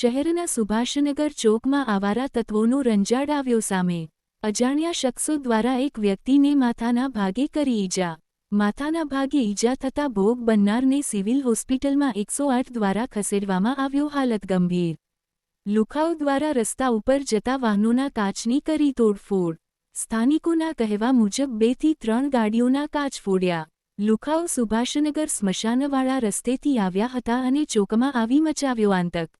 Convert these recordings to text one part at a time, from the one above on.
શહેરના સુભાષનગર ચોકમાં આવારા તત્વોનો રંજાડ આવ્યો સામે. અજાણ્યા શખ્સો દ્વારા એક વ્યક્તિને માથાના ભાગે કરી ઈજા. માથાના ભાગે ઈજા થતા ભોગ બનનારને સિવિલ હોસ્પિટલમાં એકસો આઠ દ્વારા ખસેડવામાં આવ્યો હાલત ગંભીર. લુખાઓ દ્વારા રસ્તા ઉપર જતા વાહનોના કાચની કરી તોડફોડ. સ્થાનિકોના કહેવા મુજબ બેથી ત્રણ ગાડીઓના કાચ ફોડ્યા. લુખાઓ સુભાષનગર સ્મશાનવાળા રસ્તેથી આવ્યા હતા અને ચોકમાં આવી મચાવ્યો આંતક.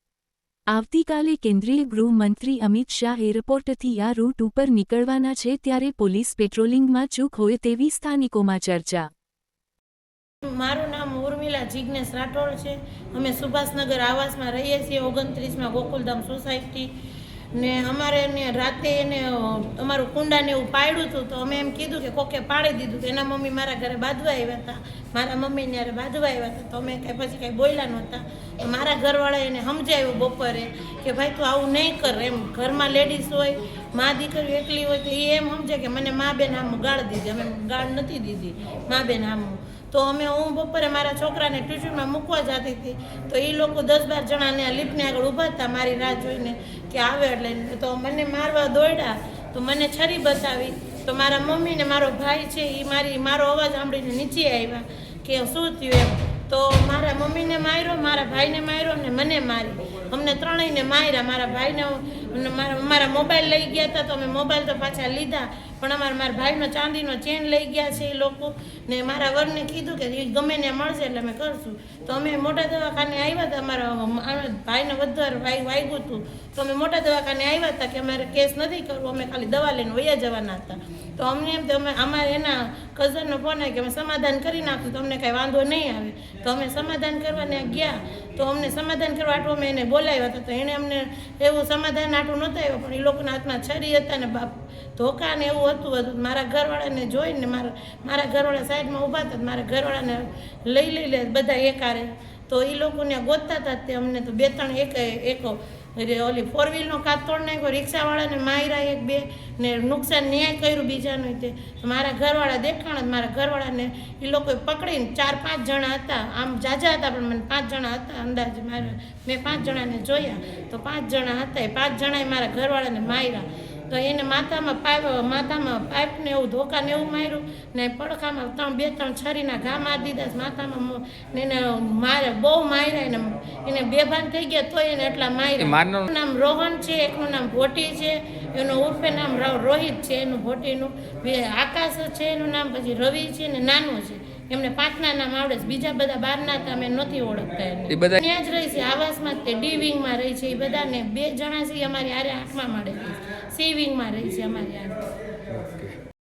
આવતીકાલે કેન્દ્રીય ગૃહમંત્રી અમિત શાહ એરપોર્ટથી આ રૂટ ઉપર નીકળવાના છે ત્યારે પોલીસ પેટ્રોલિંગમાં ચૂક હોય તેવી સ્થાનિકોમાં ચર્ચા. મારું નામ ઉર્મિલા જિજ્ઞેશ રાઠોડ છે. અમે સુભાષનગર આવાસમાં રહીએ છીએ. ઓગણત્રીસમાં ગોકુલધામ સોસાયટી ને અમારે એને રાતે એને અમારું કુંડાને એવું પાડ્યું હતું, તો અમે એમ કીધું કે કોકે પાડી દીધું એના મમ્મી મારા ઘરે બાંધવા આવ્યા હતા. મારા મમ્મી ત્યારે બાંધવા આવ્યા હતા, તો અમે કાંઈ પછી કાંઈ બોલ્યા નહોતા. મારા ઘરવાળાએ એને સમજાવ્યું બપોરે કે ભાઈ તું આવું નહીં કર, એમ ઘરમાં લેડીઝ હોય, મા દીકરી એકલી હોય તો એ એમ સમજે કે મને મા બેન આમ ગાળ દીધી, અમે ગાળ નથી દીધી, મા બેન આમ તો અમે હું બપોરે મારા છોકરાને ટ્યુશનમાં મૂકવા જતી હતી. તો એ લોકો દસ બાર જણાને આ લિફ્ટની આગળ ઊભા હતા, મારી રાહ જોઈને કે આવે એટલે. તો મને મારવા દોડ્યા, તો મને છરી બતાવી. તો મારા મમ્મી ને મારો ભાઈ છે એ મારી, મારો અવાજ સાંભળીને નીચે આવ્યા કે શું થયું એમ. તો મારા મમ્મીને માર્યો, મારા ભાઈને માર્યો ને મને મારી. અમને ત્રણેયને માર્યા. મારા ભાઈને મારા મારા મોબાઈલ લઈ ગયા હતા તો અમે મોબાઈલ તો પાછા લીધા. પણ અમારા મારા ભાઈનો ચાંદીનો ચેન લઈ ગયા છે એ લોકો. ને મારા વરને કીધું કે એ ગમે ને મળશે એટલે અમે કરશું. તો અમે મોટા દવાખાને આવ્યા હતા. અમારા ભાઈને વધારે ભાઈ વાગ્યું હતું. તો અમે મોટા દવાખાને આવ્યા હતા કે અમારે કેસ નથી કરવો. અમે ખાલી દવા લઈને વયા જવાના હતા. તો અમને એમ તો અમે અમારે એના કઝનનો ફોન આવ્યો કે અમે સમાધાન કરી નાખ્યું તો અમને કાંઈ વાંધો નહીં આવે. તો અમે સમાધાન કરવાને ગયા. તો અમને સમાધાન કરવા આટલું અમે એને બોલાવ્યા હતા. તો એણે અમને એવું સમાધાન આટલું નહોતો આવ્યો, પણ એ લોકોના હાથમાં છરી હતા ને બાપ ધોકા ને એવું હતું હતું મારા ઘરવાળાને જોઈને મારા મારા ઘરવાળા સાઈડમાં ઊભા હતા મારા ઘરવાળાને લઈ લઈ લે, બધા એકારે તો એ લોકોને ગોતતા હતા તે અમને તો બે ત્રણ એક એક ઓલી ફોર વ્હીલનો કાચ તોડ નાખ્યો, રિક્ષાવાળાને માર્યા એક બે, ને નુકસાન ન્યાય કર્યું બીજાનું તે. મારા ઘરવાળા દેખાણા મારા ઘરવાળાને એ લોકોએ પકડીને ચાર પાંચ જણા હતા. આમ જાજા હતા, પણ મને પાંચ જણા હતા અંદાજે. મારા, મેં પાંચ જણાને જોયા. તો પાંચ જણા હતા, એ પાંચ જણાએ મારા ઘરવાળાને માર્યા. તો એને માથામાં પાઇપ માથામાં પાઇપને એવું ધોકાને એવું માર્યું ને પડખામાં ત્રણ બે ત્રણ છરીના ઘા મારી દીધા માથામાં ને એને મારે બહુ માર્યા એને એને બેભાન થઈ ગયા તોય એને એટલા માર્યા. નામ રોહન છે એકનું નામ ભોટી છે એનું ઉર્ફે નામ રોહિત છે એનું ભોટીનું બે આકાશ છે એનું નામ પછી રવિ છે ને નાનું છે. એમને પાંચના નામ આવડે છે. બીજા બધા બારના હતા અમે નથી ઓળખતા એ બધા ત્યાં જ રહી છે આવાસમાં તે ડી વિંગમાં રહી છે. એ બધાને બે જણા છે અમારી આરે આઠમા મળે છે. સી વિંગમાં રહી છે અમારી આરે